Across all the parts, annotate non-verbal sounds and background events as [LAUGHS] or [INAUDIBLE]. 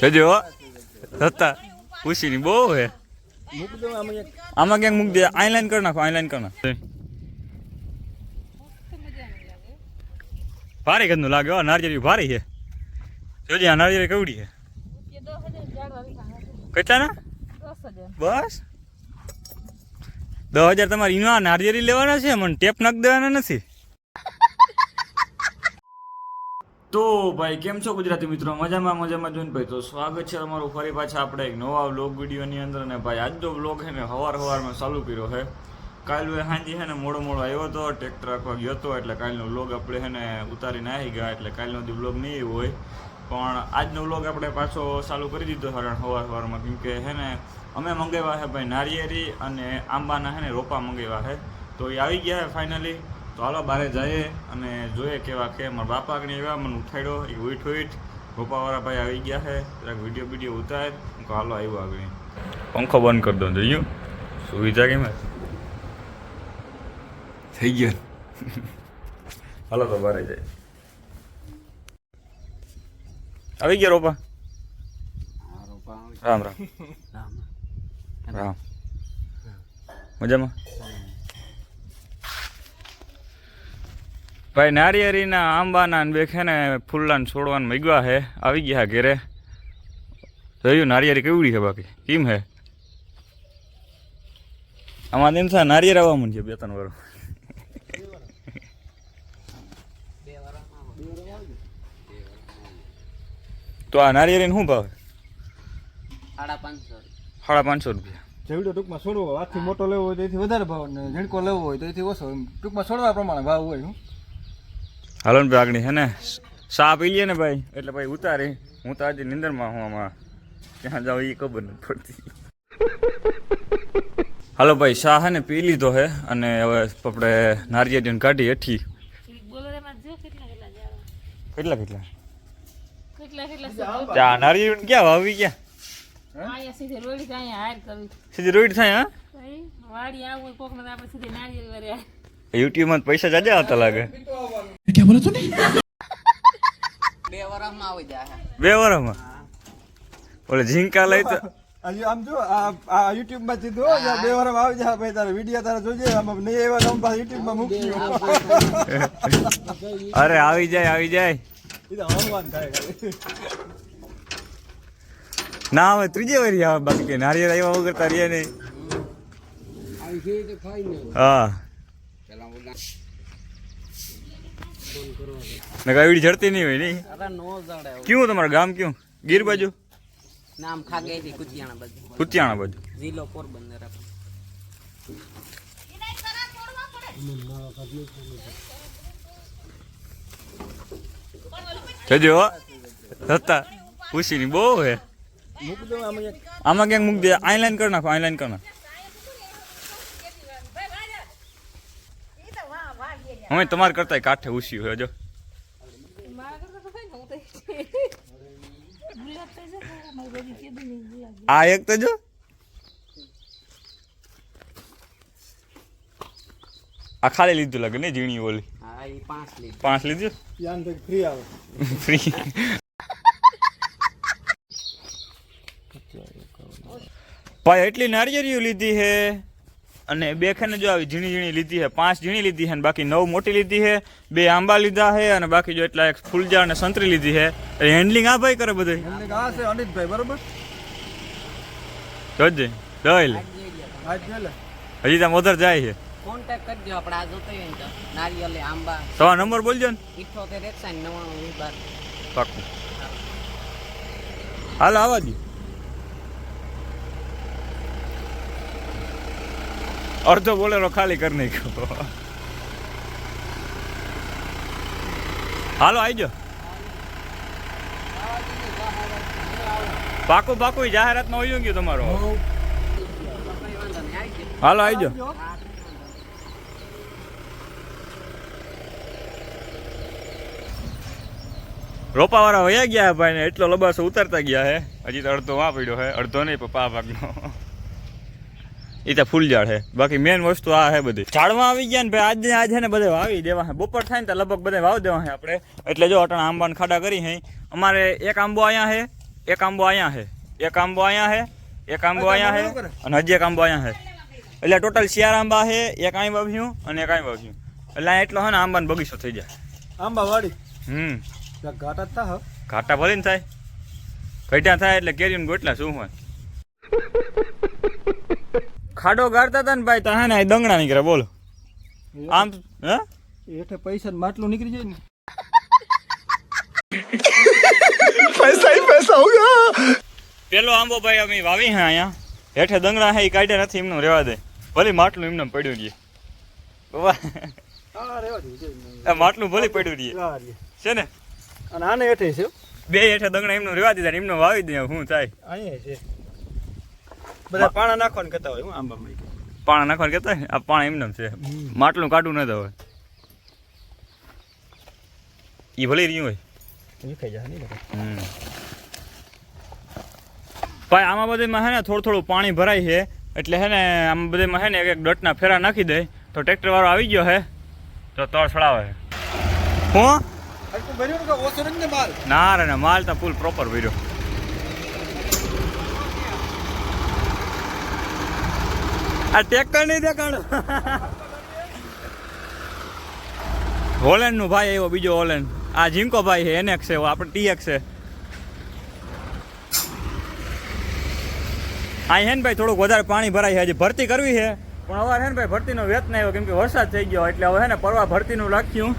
જજો સત્તા ખુશીની બહુ હે. આમાં ક્યાંક મૂક દે. આઈલાઈન કરી નાખો આઈલાઈન કરી નાખો. ભારે કદનું લાગે, હો. નારિયેળી ભારી છે. જોજે, આ નારિયેળી કેવડી છે? કેટલા ના બસ. દસ હજાર તમારે ઇનો આ નારિયેળી લેવાના છે? મને ટેપ નાખ દેવાના નથી. તો ભાઈ, કેમ છો ગુજરાતી મિત્રો? મજામાં મજામાં જોઈને ભાઈ, તો સ્વાગત છે તમારું ફરી પાછા આપણે એક નવા વ્લોગ વિડીયોની અંદર. અને ભાઈ, આજનો વ્લોગ છે ને હવાર હવારમાં ચાલુ કર્યો છે. કાલ હાંજી છે ને મોડો મોડો આવ્યો હતો ટ્રેક્ટર રાખવા ગયો હતો, એટલે કાલનો વ્લોગ આપણે છે ને ઉતારીને આવી ગયા, એટલે કાલનો જે વ્લોગ નહીં હોય. પણ આજનો વ્લોગ આપણે પાછો ચાલુ કરી દીધો હરણ હવાર હવારમાં. કેમ કે છે ને, અમે મંગાવ્યા છે ભાઈ નારિયેરી અને આંબાના છે ને રોપા મંગાવ્યા છે. તો એ આવી ગયા છે ફાઇનલી તો હાલો બારે જઈએ અને જોઈએ કેવા કે મારા બાપા આગળ આવ્યા મને ઉઠાડ્યો એ ઉઠ ઉઠ. ગોપાવાળા ભાઈ આવી ગયા છે. જરાક વીડિયો વીડિયો ઉતાર. હું હાલો આવ્યો આગળ. પંખો બંધ કરી દો જોયું? સુવિધા કેમ થઈ ગયો. હાલો તો બારે જાય આવી ગયા રોપા? રામ રામ. રામ. મજામાં? ભાઈ નારિયેરીના આંબાના ને બે છે ને ફૂલના ને છોડવાને મગ્યા હે. આવી ગયા ઘેરે. જોયું નારિયેરી કેવડી છે બાકી? કેમ હે? આમાં તેમ થાય નારિયેર આવવા માંડ્યો બે ત્રણ વાર. તો આ નારિયેરી શું ભાવ? સાડા પાંચસો. સાડા પાંચસો રૂપિયા. જેવડો ટૂંકમાં છોડવો આથી મોટો લેવો હોય તો એથી વધારે ભાવ ને ઝીણકો લેવો હોય તો એથી ઓછો. ટૂંકમાં છોડવા પ્રમાણે ભાવ હોય હું. હાલો ને ભાઈ હે ને? સા પી લઈએ ને ભાઈ? એટલે ભાઈ ઉતારી. હું તો આજે નિંદરમાં હું આમાં ક્યાં જાઉં એ ખબર નથી પડતી. હાલો ભાઈ શાહ હે ને? પી લીધો હે અને હવે આપણે નારિયેળીને કાઢી હેઠી. કેટલા કેટલા ત્યાં નારિયેળ ક્યાં વાવી ક્યાં સીધી રોઈડ થાય હા? યુટ્યુબમાં પૈસા જાજા આવતા લાગે. બે વરસમાં આવી જાય બે વરમાં ઓલે ઝીંકા લઈ તો આમ જો આ આ યુટ્યુબમાં સીધું હો, જ્યાં બે વારમાં આવી જા ભાઈ તારે વીડિયો તારે જોજે આમ નહીં એવા તો યુટ્યુબ યુટ્યુબમાં મૂકી [LAUGHS] અરે આવી જાય આવી જાય. તો ના હવે ત્રીજે વારી આવે બાકી. કે નારિયેળ આવ્યા વગર તારીએ નહીં. હા. ને કાંઈ જડતી નહીં હોય નહીં. અરે નો જડે ક્યું તમારું ગામ ક્યું? ગીર બાજુ? નામ ખાગે છે કુતિયાણા બધું કુતિયાણા બાજુ. જિલ્લો પોરબંદર આપણો. જજો હો. સત્તા. ખુશીની બહુ હે. મૂક દો આમાં એક આમાં ક્યાંક મૂક દે. આઈલાઈન કરી નાખો આઈલાઈન કરી નાખો. અમે તમારે કરતા કાઠે ઉસી હોય જો આ એક તો જો. આ ખાલી લીધું લાગે ને ઝીણી ઓલી? પાંચ પાંચ લીધું? ફ્રી આવે. ફ્રી. ભાઈ એટલી નારિયેરીઓ લીધી છે અને બે ખાને જો આવી ઝીણી ઝીણી લીધી છે પાંચ ઝીણી લીધી છે અને બાકી નવ મોટી લીધી છે બે આંબા લીધા છે અને બાકી જો એટલા એક ફૂલજા અને સંતરી લીધી છે હેન્ડલિંગ આ ભાઈ કરે બધે? આ છે અનિતભાઈ બરોબર? જોજે જોઈ લે. હજી તમે ઓધર જાય છે. કોન્ટેક્ટ કરજો આપણે આ જોતો હોય તો. નારિયેલે આંબા. તમારો નંબર બોલજો ને. ઇઠોતેર એકસાઠ નવ્વાણું વીસ બાર. પાકું. હાલો આવા દો અડધો બોલેરો ખાલી કરી નાખ્યો. હાલો આવી પાકું પાકું જાહેરાતમાં હોય ગયું તમારો. હાલો આવી જાઓ રોપાવાળા વયા ગયા ભાઈ ને એટલો લબાસો ઉતરતા ગયા હે. હજી તો અડધો વાપડ્યો હે, અડધો નહીં પપ્પા ભાગનો એ તો ફૂલ ઝાડ હે બાકી મેન વસ્તુ આ છે બધી. ઝાડમાં આવી ગયા ને ભાઈ આજે આજે ને બધે વાવી દેવા બપોર થાય ને તો લગભગ બધે વાવી દેવા છે આપણે. એટલે જો અટણ આંબાને ખાડા કરી હે. અમારે એક આંબો અહીંયા છે એક આંબો અહીંયા છે એક આંબો અહીંયા છે એક આંબો અહીંયા છે અને હજી એક આંબો અહીંયા છે. એટલે ટોટલ ચાર આંબા છે એક અહીં વાવ્યું અને એક અહીં વાવ્યું. એટલે અહીંયા એટલો છે ને આંબાનો બગીચો થઈ જાય. આંબા વાડી હમ ઘાટા જ થા ઘાટા ભરીને થાય. ઘટ્યા થાય એટલે કેરીને ગોટલા શું હોય? ખાડો ગાળતા હતા ને ભાઈ તો હા ને દંગણા નીકળે બોલો. આમ હે? હેઠે પૈસા ને માટલું નીકળી જાય ને. પૈસા પેલો આંબો ભાઈ અમે વાવી હે અહીંયા. હેઠે દંગણા હે એ કાઢ્યા નથી એમનું રહેવા દે. ભલે માટલું એમને પડ્યું રહીએ. હા રેવા. આ માટલું ભલે પડ્યું રહીએ. છે ને? અને આને હેઠે છે બે હેઠે દંગણા એમનું રહેવા દીધા એમનું વાવી દે હું થાય. અહીંયા છે. બધા પાણા નાખવાનું કહેતા હોય હું આંબામાં પાણા નાખવાનું કહેતા હોય? આ પાણા એમને છે. માટલું કાઢવું ન હોય. એ ભલે રહ્યું હોય. વિખાઈ જશે નહીં ભાઈ આમાં બધેમાં હે ને થોડું થોડું પાણી ભરાય છે. એટલે હે ને આમાં બધેમાં હે ને એક એક ડટના ફેરા નાખી દે. તો ટ્રેક્ટર વાળો આવી ગયો હે. તો તળ છડાવે. હું? ને રે ના માલ તો ફૂલ પ્રોપર ભર્યો. આ ટેક્ટર નહીં દેખાડો હોલેન્ડનું ભાઈ એવો બીજો હોલેન્ડ. આ જીંકો ભાઈ છે, એને છે આપણે ટીએક્સ છે. આ હેન ભાઈ થોડુંક વધારે પાણી ભરાય છે, હજી ભરતી કરવી છે. પણ અવાર હે ને ભાઈ ભરતીનો વેત નહીં આવ્યો, કેમ કે વરસાદ થઈ ગયો, એટલે હવે હે ને પરવા ભરતીનું લખ્યું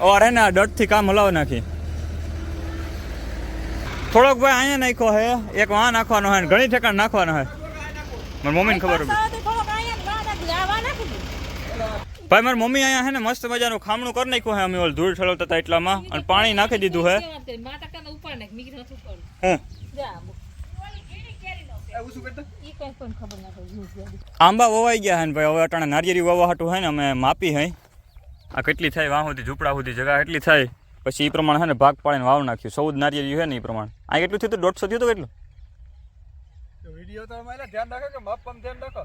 અવાર હે ને દડથી કામ હલાવી નાખી. થોડોક ભાઈ અહીંયા નાખ્યો હે એક વાં નાખવાનો હોય ઘણી ઠેકાણ નાખવાનો હોય મને મમ્મીને ખબર હતી ભાઈ મારી મમ્મી અહીંયા હે ને મસ્ત મજાનું ખામણું કરી નાખ્યું હે અમે ઓલ ધૂળ ઠળવતા હતા એટલામાં. અને પાણી નાખી દીધું હે? હું? આવું શું કરતા? આંબા વવાઈ ગયા હે ને ભાઈ. હવે અટાણે નારિયેરી વવા હાટું હે ને અમે માપી હે આ કેટલી થાય? વાહ સુધી ઝૂંપડા સુધી જગા એટલી થાય. પછી એ પ્રમાણે હે ને ભાગ પાડીને વાવ નાખ્યું. સૌદ નારિયેરી હે ને એ પ્રમાણે. આ કેટલું થયું હતું દોઢસો થયું હતું કેટલું? વીડિયો તો અમારે ધ્યાન રાખો કે માપવામાં ધ્યાન રાખો.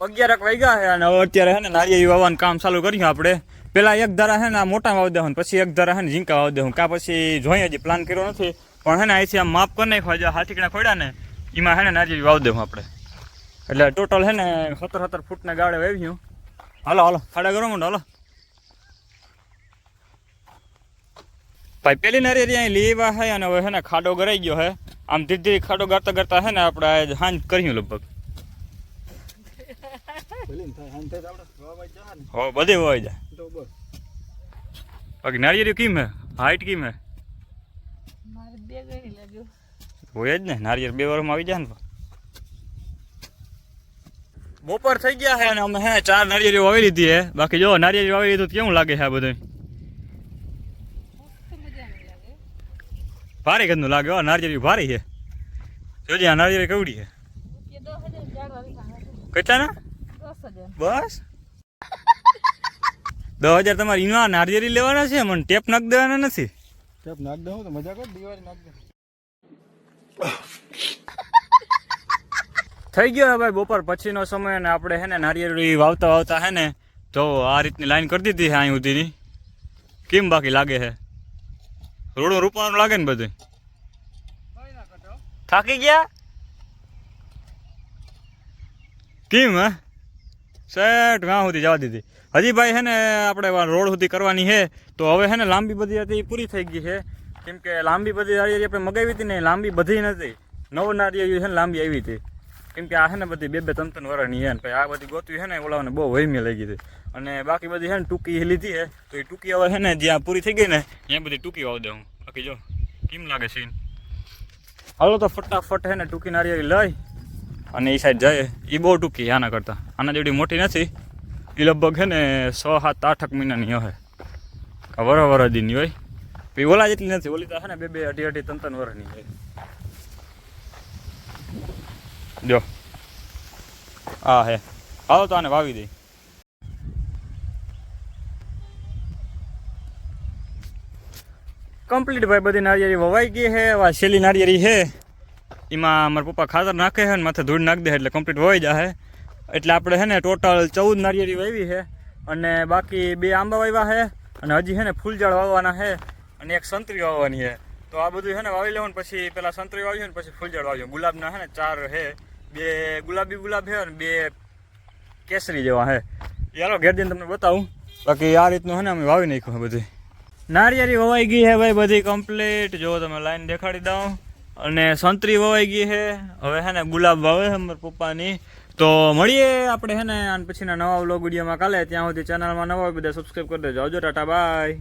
અગિયારક વાગ્યા છે અને અત્યારે છે ને નારિયેરી વાવવાનું કામ ચાલુ કર્યું આપણે. પેલા એક ધારા છે ને આ મોટા વાવ દેવું પછી એક ધારા છે ને ઝીંકા વાવ દેવું કાં પછી જોઈએ હજી પ્લાન કર્યો નથી, પણ છે ને અહીંથી આમ માપ કરી નાખ્યો જે હાથીકડા ખોડ્યા ને, એમાં છે ને નારિયેરી વાવ દેવું આપણે. એટલે ટોટલ છે ને સત્તર સત્તર ફૂટના ગાળે વાવ્યું હાલો હાલો, ખાડા કરો મંડો હાલો. ભાઈ, પેલી નારિયેરી અહીં લેવા હે અને હવે છે ને ખાડો ગરાઈ ગયો હે આમ ધીરે ધીરે ખાડો ગાતા ગાતા હે ને આપણે હાંજ કર્યું લગભગ ભલે ને થાય હાંજ થાય તો આપણે વાવાઈ જવા ને હો બધી હોય જાય. તો બસ. બાકી નારિયેરી કેમ હે? હાઈટ કેમ હે? હોય જ ને નારિયેળ બે વારમાં આવી જાય ને બપોર થઈ ગયા છે અને અમે હે ચાર નારિયેરી વાવી લીધી હે. બાકી જો નારિયેરી વાવી લીધું કેવું લાગે છે આ બધું ભારે ગંદુ લાગે હો નારિયેરી ભારી છે. જોજે આ નારિયેરી કેવડી છે. કેટલા ના બસ. દસ હજાર તમારે ઈનો નારિયેરી લેવાના છે? મને ટેપ નાખ દેવાના નથી. ટેપ નાખ દઉં તો મજા કર દિવાળી નાખ દે. થઈ ગયો ભાઈ બપોર પછીનો સમય અને આપણે હે ને નારિયેળી વાવતા વાવતા હે ને તો આ રીતની લાઈન કરી દીધી છે અહીં સુધીની કેમ બાકી લાગે છે રોડો રૂપવાનું લાગે ને બધું થાકી ગયા? કેમ હા? સેટ ગાં સુધી જવા દીધી. હજી ભાઈ છે ને, આપણે રોડ સુધી કરવાની છે. તો હવે છે ને, લાંબી બધી હતી પૂરી થઈ ગઈ છે. કેમ કે લાંબી બધી નારિયેળી આપણે મગાવી હતી ને લાંબી બધી નથી. નવ નારિયેળી છે ને, લાંબી આવી હતી. કેમ કે આ છે ને, બધી બે બે ત્રણ ત્રણ વર્ષની છે ને પછી આ બધી ગોતવી છે ને ઓલાને બહુ વહીમી લઈ ગઈ હતી. અને બાકી બધી છે ને, ટૂંકી લીધી છે. તો એ ટૂંકી હવે છે ને, જ્યાં પૂરી થઈ ગઈ ને, ત્યાં બધી ટૂંકી વાવ દઉં. બાકી જો, કેમ લાગે સીન? હાલો તો ફટાફટ છે ને, ટૂંકી નારિયેળી લઈ. અને એ સાઈડ જાય. એ બહુ ટૂંકી આના કરતાં. આના જેવડી મોટી નથી. એ લગભગ છે ને છ સાત આઠક મહિનાની હોય વર વર દીની હોય. પછી ઓલા જેટલી નથી. ઓલી તો છે ને બે બે અઢી અઢી ત્રણ ત્રણ વર્ષની હોય. જો. હા હે. આવો તો આને વાવી દઈ કમ્પ્લીટ ભાઈ બધી નારિયેળી વવાઈ ગઈ હે. વા છેલ્લી નારિયેળી છે એમાં મારા પપ્પા ખાતર નાખે છે ને માથે ધૂળ નાખી દે એટલે કમ્પ્લીટ હોય જાય એટલે આપણે છે ને ટોટલ ચૌદ નારિયેળી વાવી છે અને બાકી બે આંબા વાવ્યા છે અને હજી છે ને ફૂલઝાડ વાવવાના છે અને એક સંતરી વાવવાની છે. તો આ બધું છે ને વાવી લેવું પછી પેલા સંતરી વાવ્યું ને પછી ફૂલઝાડ વાવ્યું ગુલાબના છે ને ચાર હે બે ગુલાબી ગુલાબ છે ને બે કેસરી જેવા છે. યારો ઘેર જઈને તમને બતાવું. બાકી આ રીતનું છે ને અમે વાવી નાખ્યું છે બધું. નારિયેરી વવાઈ ગઈ છે ભાઈ બધી કમ્પ્લીટ જો તમે લાઈન દેખાડી દઉં. અને સંતરી વવાઈ ગઈ છે. હવે છે ને ગુલાબ વાવે છે મારા પપ્પાની. તો મળીએ આપણે હે ને આન પછીના નવા વ્લોગ વિડીયોમાં કાલે. ત્યાં સુધી ચેનલમાં નવા બધા સબસ્ક્રાઈબ કરી દેજો. આવજો, ટાટા, બાય.